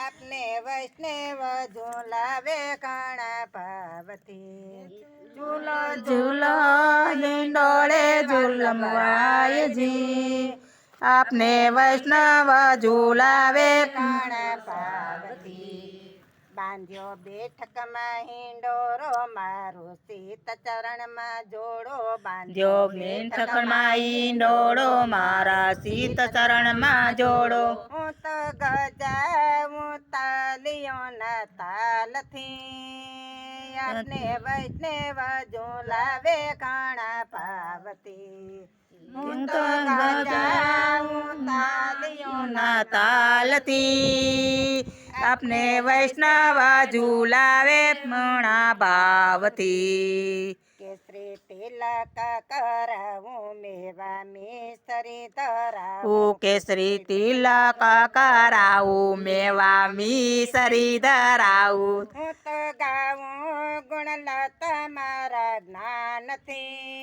આપને વૈષ્ણવ ઝુલાવે ઘણા પાવથી ઝૂલો ઝૂલો હિંડોળે ઝૂલમવાયજી આપને વૈષ્ણવ ઝૂલાવે ઘણા પાવથી બાંધ્યો બેઠકમાં હિંડોરો મારું સીત ચરણમાં જોડો જો બાંધ્યો બેઠકમાં ઈંડોળો મારા સીત ચરણમાં જોડો હું તો ગજાવું તાલિયો ના તાલથી આપને વૈષ્ણવ ઝુલાવે ઘણા પાવતી હું તો ગજાવું તાલિયો ના તાલતી આપને વૈષ્ણવ ઝૂલાવે મણા ભાવથી કેસરી તિલક કરાવું મેવા મિસરી ધરાવું કેસરી તિલક કરાવું મેવા મીસરી ધરાવું હું તો ગાવું ગુણલા તમારા જ્ઞાનથી.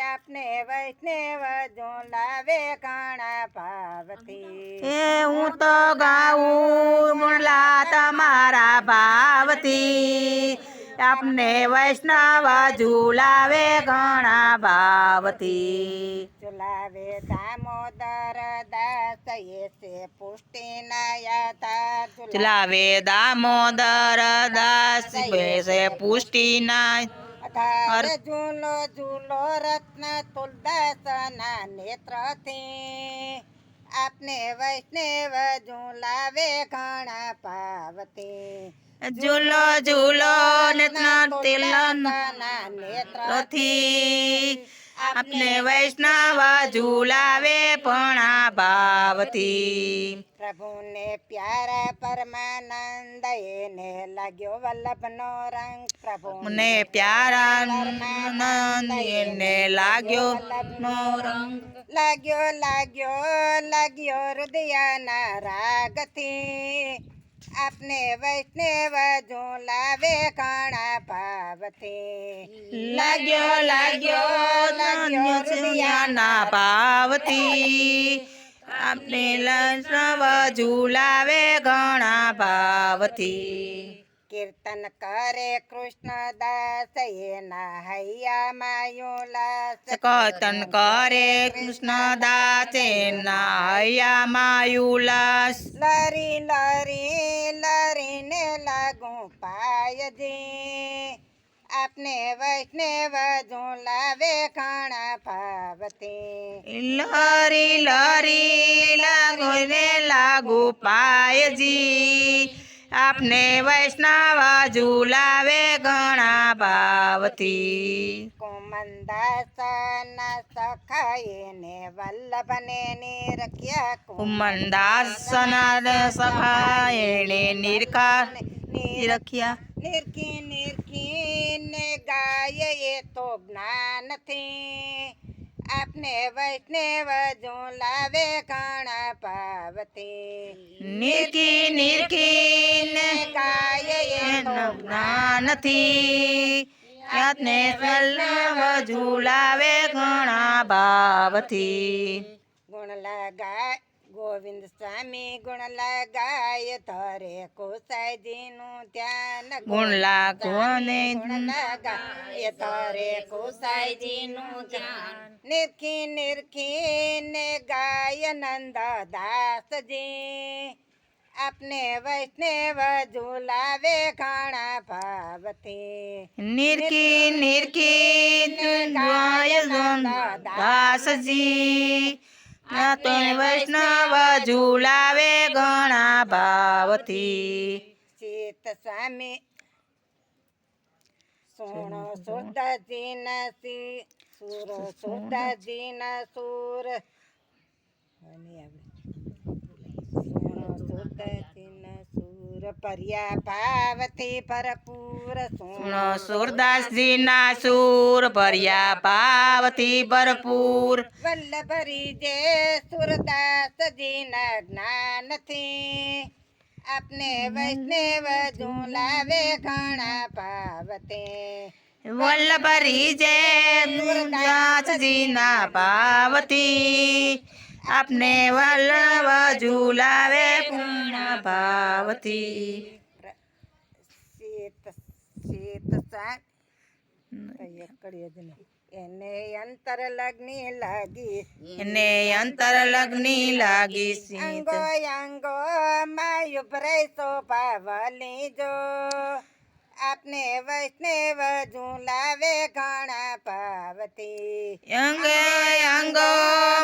આપને વૈષ્ણવ ઝુલાવે ઘણા ભાવથી. એ હું તો ગાવું ગુણલા તમારા ભાવથી. આપને વૈષ્ણવ ઝૂલાવે ઘણા ભાવથી ઝુલાવે દામોદર દાસ એસે પુષ્ટિ નાયા ચલાવે દામોદર દાસ બેસે પુષ્ટિના અધાર ઝૂલો ઝૂલો રત્ન તુલદાસના નેત્રથી આપને વૈષ્ણવ ઝુલાવે ઘણા પાવતે. ઝૂલો ઝૂલો ને તિલન ના નેત્ર રથી આપને વૈષ્ણવ પણ આ ભાવથી. પ્રભુને પ્યારા પરમાનંદ એને લાગ્યો વલ્લભનો રંગ. પ્રભુ મને પ્યારા પરમાનંદ એને લાગ્યો નો રંગ. લાગ્યો લાગ્યો લાગ્યો હૃદયના રાગથી. આપને વૈષ્ણવ ઝુલાવે ઘણા ભાવથી. લાગ્યો લાગ્યો લાગ્યો હૃદયના ભાવથી. આપને લસવ ઝુલાવે ઘણા ભાવથી. કીર્તન કરે કૃષ્ણદાસ એના હૈયા માયુલાસ કતન કરે કૃષ્ણદાસ એના હૈયા માયુલાસ લરી લરી લરીને લાગુ પાયજી. આપને વૈષ્ણવ ઝુલાવે ઘણા ભાવથી. લરી લરી લાગુ ને લાગુ પાયજી. આપને વૈષ્ણવ ઝૂલાવે ઘણા ભાવથી કુમંદાસના સખાઈને વલ્લભને નિરખ્યા કુમંદાસના સખા એણે નિરખા નિરખ્યા નિરખી નિરખી ને ગાય એ તો જ્ઞાનથી આપને વૈષ્ણવ ઝુલાવે ઘણા પાવતી નિરખી નિરખી ને ગાય એ તો જ્ઞાનથી યાતને વલ્લભ ઝૂલાવે ઘણા ભાવથી ગુણ લગાય ગોવિંદ સ્વામી ગુણ લગાય ધરે કુસાઈજીનું ધ્યાન ગુણ લાગોને ગુણ લગાય ધરે કુસાઈજીનું ધ્યાન નિરખી નિરખી ને ગાય નંદ દાસજી આપને વૈષ્ણવ ઝુલાવે ઘણા ભાવથી નિરખી નિરખી ગાય દાસજી તો વૈષ્ણવ ઝૂલાવે ઘણા ભાવથી ચિત સ્વામી સુણો સુરદાજીના સી સુરો સુરદાજીના સુર અને આપણે સુણો સુરદાજીના સુર પર્યા ભાવથી ભરપૂર સુણો સુરદાસજીના સુર ભર્યા પાવતી ભરપૂર. વલ્લભરી જે સુરદાસજીના જ્ઞાનથી આપને વૈષ્ણવ ઝુલાવે ઘણા પાવતે. વલ્લભરી જે દાસજીના ભાવથી આપને વલ્લભ ઝુલાવે પૂર્ણ ભાવથી. એને અંતર લગ્ની લાગી એને અંતર લગ્ની લાગી અંગો અંગો માયુ ભરે શોભા વલી જો આપને વૈષ્ણવ ઝુલાવે ઘણા પાવતી. અંગે અંગો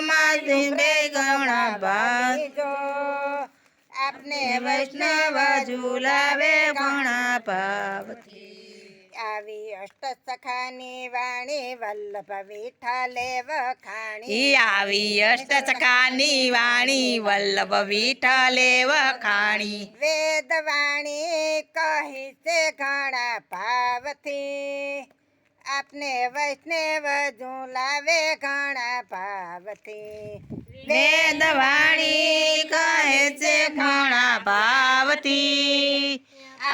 માં બે ગણા ભાવ આપને વૈષ્ણવ ઝુલાવે ઘણા ભાવથી આવી અષ્ટ સખાની વાણી વલ્લભ વિઠ્ઠલે વખાણી આવી અષ્ટચકાની વાણી વલ્લભ વિઠ્ઠલે વખાણી વેદ વાણી કહી છે ઘણા ભાવથી આપને વૈષ્ણવ ઝુલાવે ઘણા ભાવથી વેદ વાણી કહે છે ઘણા ભાવથી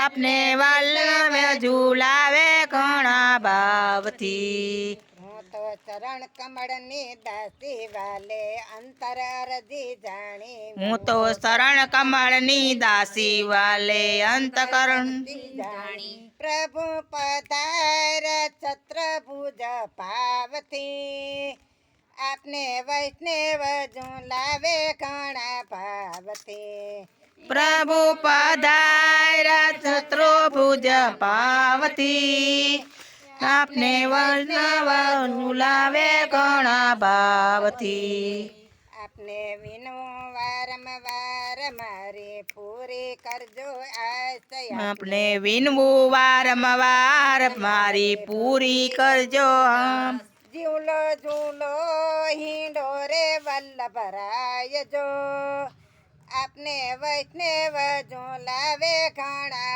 આપને વલ્લભ ઝુલાવે ઘણા ભાવથી હું તો ચરણ કમળની દાસી વાલે અંતર અરજી જાણી હું તો શરણ કમળની દાસી વાલે અંતકરણ જાણી પ્રભુ પધાર છત્ર ભુજ પાવથી આપને વૈષ્ણવ ઝુલાવે ઘણા ભાવથી પ્રભુ પધાર્યા શત્રુ ભુજ પાવતી. આપને વર્ણવ ઝુલાવે ઘણા ભાવથી આપને વિનવું વારંવાર મારી પૂરી કરજો આશય. આપને વિનવું વારંવાર મારી પૂરી કરજો જીવલો ઝૂલો હિંડોરે વલ્લભરાય જો આપને વૈષ્ણવ લાવે ઘણા.